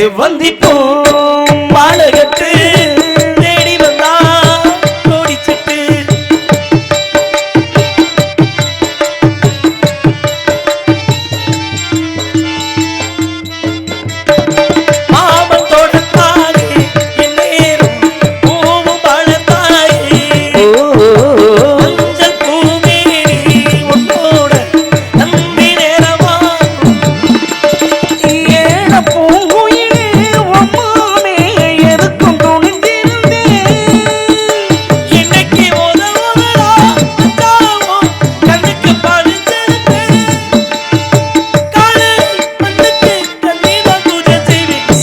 செவ்வந்தி பூ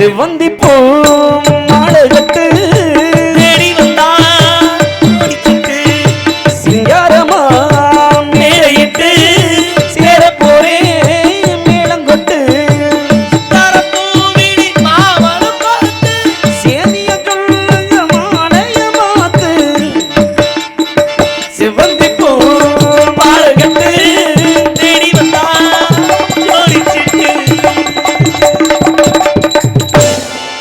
செவ்வந்தி பூ மாடகத்து தேடி வந்தா சிங்காரமா மேடையிட்டு சேர போறேன் மேளங்கொட்டு சேந்திய கல்ல மாலையமாத்து செவ்வந்தி